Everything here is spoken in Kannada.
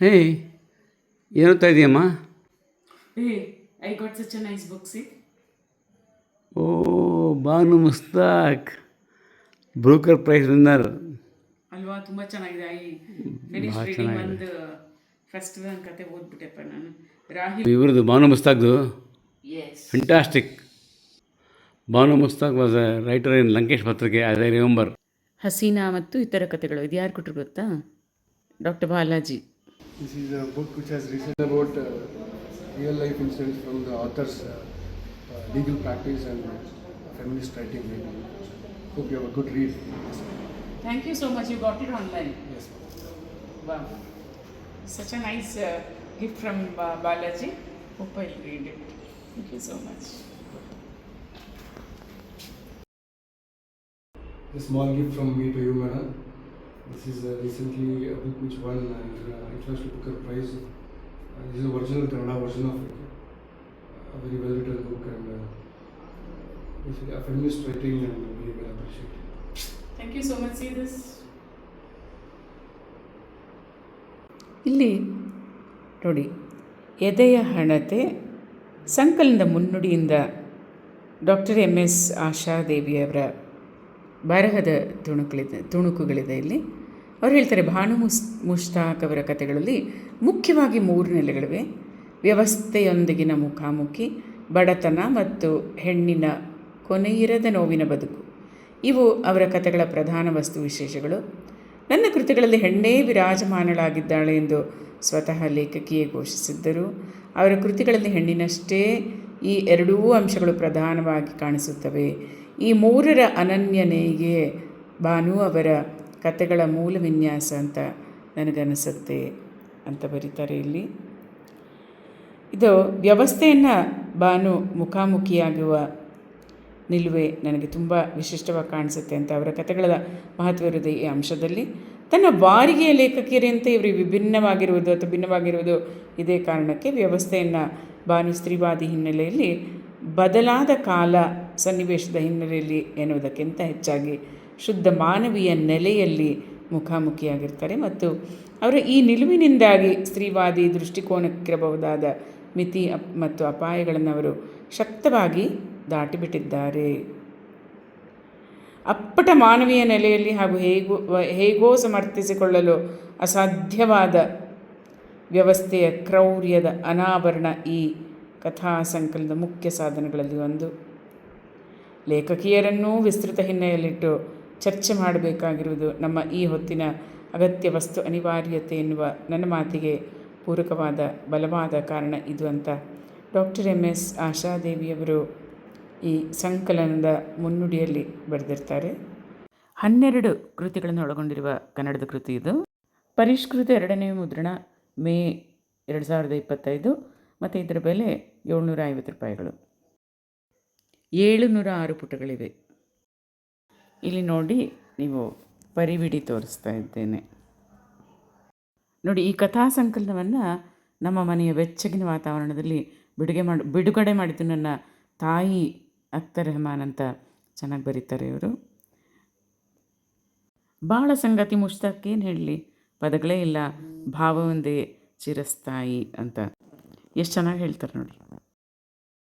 ಹೇ ಏನೋತಾ ಇದೆಯಮ್ಮ? I got such such a nice book, see? O Banu Mushtaq. Booker prize winner. ಅಲ್ವಾ ತುಂಬ ಚೆನ್ನಾಗಿದೆ. ಐ ಫಿನಿಶ್ ರೀಡಿಂಗ್ ಒಂದು ಫಸ್ಟ್ ಒಂದು ಕತೆ ಓದ್ಬಿಟ್ಟೆಪ್ಪ ನಾನು. ರಾಹಿಲ್ ಇವ್ರದ್ದು Banu ಮುಸ್ತಾಕ್ದು? Yes fantastic Banu Mushtaq was a writer in Lankesh Patrike I remember Hasina ಮತ್ತು ಇತರ ಕಥೆಗಳು ಇದು ಯಾರು ಕೊಟ್ಟರು ಗೊತ್ತಾ? Doctor Balaji. This is a book which has recently about uh, real life incidents from the author's uh, uh, legal practice and feminist writing. Maybe. Hope you have a good read. Thank you so much. You got it online. Yes. Wow. Such a nice uh, gift from uh, Balaji. Hope I'll read it. Thank you so much. A small gift from me to you, madam. This is uh, recently a book which won uh, uh, International Booker Prize. Uh, this is a original Kannada version of it. A very well written book and uh, basically a feminist writing and very well appreciated. Thank you so much. See this. ಇಲ್ಲಿ ನೋಡಿ ಎದೆಯ ಹಣತೆ ಸಂಕಲನದ ಮುನ್ನುಡಿಯಿಂದ ಡಾಕ್ಟರ್ ಎಮ್ ಎಸ್ ಆಶಾದೇವಿಯವರ ಬರಹದ ತುಣುಕುಗಳಿದೆ ತುಣುಕುಗಳಿದೆ ಇಲ್ಲಿ. ಅವ್ರು ಹೇಳ್ತಾರೆ, ಭಾನು ಮುಸ್, ಮುಷ್ತಾಕ್ ಅವರ ಕಥೆಗಳಲ್ಲಿ ಮುಖ್ಯವಾಗಿ ಮೂರು ನೆಲೆಗಳಿವೆ. ವ್ಯವಸ್ಥೆಯೊಂದಿಗಿನ ಮುಖಾಮುಖಿ, ಬಡತನ ಮತ್ತು ಹೆಣ್ಣಿನ ಕೊನೆಯಿರದ ನೋವಿನ ಬದುಕು. ಇವು ಅವರ ಕಥೆಗಳ ಪ್ರಧಾನ ವಸ್ತು ವಿಶೇಷಗಳು. ನನ್ನ ಕೃತಿಗಳಲ್ಲಿ ಹೆಣ್ಣೇ ವಿರಾಜಮಾನಳಾಗಿದ್ದಾಳೆ ಎಂದು ಸ್ವತಃ ಲೇಖಕಿಯೇ ಘೋಷಿಸಿದ್ದರು. ಅವರ ಕೃತಿಗಳಲ್ಲಿ ಹೆಣ್ಣಿನಷ್ಟೇ ಈ ಎರಡೂ ಅಂಶಗಳು ಪ್ರಧಾನವಾಗಿ ಕಾಣಿಸುತ್ತವೆ ಈ ಮೂರರ ಅನನ್ಯನೆಗೆ ಭಾನು ಅವರ ಕತೆಗಳ ಮೂಲ ವಿನ್ಯಾಸ ಅಂತ ನನಗನ್ನಿಸುತ್ತೆ ಅಂತ ಬರೀತಾರೆ ಇಲ್ಲಿ. ಇದು ವ್ಯವಸ್ಥೆಯನ್ನು ಬಾನು ಮುಖಾಮುಖಿಯಾಗುವ ನಿಲುವೆ ನನಗೆ ತುಂಬ ವಿಶಿಷ್ಟವಾಗಿ ಕಾಣಿಸುತ್ತೆ ಅಂತ ಅವರ ಕಥೆಗಳ ಮಹತ್ವವಿರುವುದು ಈ ಅಂಶದಲ್ಲಿ. ತನ್ನ ವಾರಿಗೆಯ ಲೇಖಕಿಯರಂತೆ ಇವರು ವಿಭಿನ್ನವಾಗಿರುವುದು ಅಥವಾ ಭಿನ್ನವಾಗಿರುವುದು ಇದೇ ಕಾರಣಕ್ಕೆ ವ್ಯವಸ್ಥೆಯನ್ನು ಬಾನು ಸ್ತ್ರೀವಾದಿ ಹಿನ್ನೆಲೆಯಲ್ಲಿ ಬದಲಾದ ಕಾಲ ಸನ್ನಿವೇಶದ ಹಿನ್ನೆಲೆಯಲ್ಲಿ ಎನ್ನುವುದಕ್ಕಿಂತ ಹೆಚ್ಚಾಗಿ ಶುದ್ಧ ಮಾನವೀಯ ನೆಲೆಯಲ್ಲಿ ಮುಖಾಮುಖಿಯಾಗಿರ್ತಾರೆ ಮತ್ತು ಅವರ ಈ ನಿಲುವಿನಿಂದಾಗಿ ಸ್ತ್ರೀವಾದಿ ದೃಷ್ಟಿಕೋನಕ್ಕಿರಬಹುದಾದ ಮಿತಿ ಅಪ್ ಮತ್ತು ಅಪಾಯಗಳನ್ನು ಅವರು ಶಕ್ತವಾಗಿ ದಾಟಿಬಿಟ್ಟಿದ್ದಾರೆ. ಅಪ್ಪಟ ಮಾನವೀಯ ನೆಲೆಯಲ್ಲಿ ಹಾಗೂ ಹೇಗೋ ಹೇಗೋ ಸಮರ್ಥಿಸಿಕೊಳ್ಳಲು ಅಸಾಧ್ಯವಾದ ವ್ಯವಸ್ಥೆಯ ಕ್ರೌರ್ಯದ ಅನಾವರಣ ಈ ಕಥಾ ಸಂಕಲನದ ಮುಖ್ಯ ಸಾಧನಗಳಲ್ಲಿ ಒಂದು. ಲೇಖಕಿಯರನ್ನೂ ವಿಸ್ತೃತ ಹಿನ್ನೆಲೆಯಲ್ಲಿಟ್ಟು ಚರ್ಚೆ ಮಾಡಬೇಕಾಗಿರುವುದು ನಮ್ಮ ಈ ಹೊತ್ತಿನ ಅಗತ್ಯ ವಸ್ತು ಅನಿವಾರ್ಯತೆ ಎನ್ನುವ ನನ್ನ ಮಾತಿಗೆ ಪೂರಕವಾದ, ಬಲವಾದ ಕಾರಣ ಇದು ಅಂತ. Doctor M S. ಆಶಾದೇವಿಯವರು ಈ ಸಂಕಲನದ ಮುನ್ನುಡಿಯಲ್ಲಿ ಬರೆದಿರ್ತಾರೆ. ಹನ್ನೆರಡು ಕೃತಿಗಳನ್ನು ಒಳಗೊಂಡಿರುವ ಕನ್ನಡದ ಕೃತಿ ಇದು. ಪರಿಷ್ಕೃತ ಎರಡನೇ ಮುದ್ರಣ, ಮೇ ಎರಡು ಸಾವಿರದ ಇಪ್ಪತ್ತೈದು, ಮತ್ತು ಇದರ ಬೆಲೆ ಏಳ್ನೂರ ಐವತ್ತು ರೂಪಾಯಿಗಳು. ಏಳುನೂರ ಆರು ಪುಟಗಳಿವೆ. ಇಲ್ಲಿ ನೋಡಿ ನೀವು ಪರಿವಿಡಿ ತೋರಿಸ್ತಾ ಇದ್ದೇನೆ. ನೋಡಿ, ಈ ಕಥಾ ಸಂಕಲನವನ್ನು ನಮ್ಮ ಮನೆಯ ಬೆಚ್ಚಗಿನ ವಾತಾವರಣದಲ್ಲಿ ಬಿಡುಗೆ ಮಾಡಿ, ಬಿಡುಗಡೆ ಮಾಡಿದ್ದು ನನ್ನ ತಾಯಿ ಅಖ್ತರ್ ರೆಹಮಾನ್ ಅಂತ ಚೆನ್ನಾಗಿ ಬರೀತಾರೆ ಇವರು. ಭಾಳ ಸಂಗತಿ ಮುಷ್ತಾಕ್ ಏನು ಹೇಳಲಿ ಪದಗಳೇ ಇಲ್ಲ ಭಾವವೊಂದೇ ಚಿರಸ್ಥಾಯಿ ಅಂತ. ಎಷ್ಟು ಚೆನ್ನಾಗಿ ಹೇಳ್ತಾರೆ ನೋಡಿ.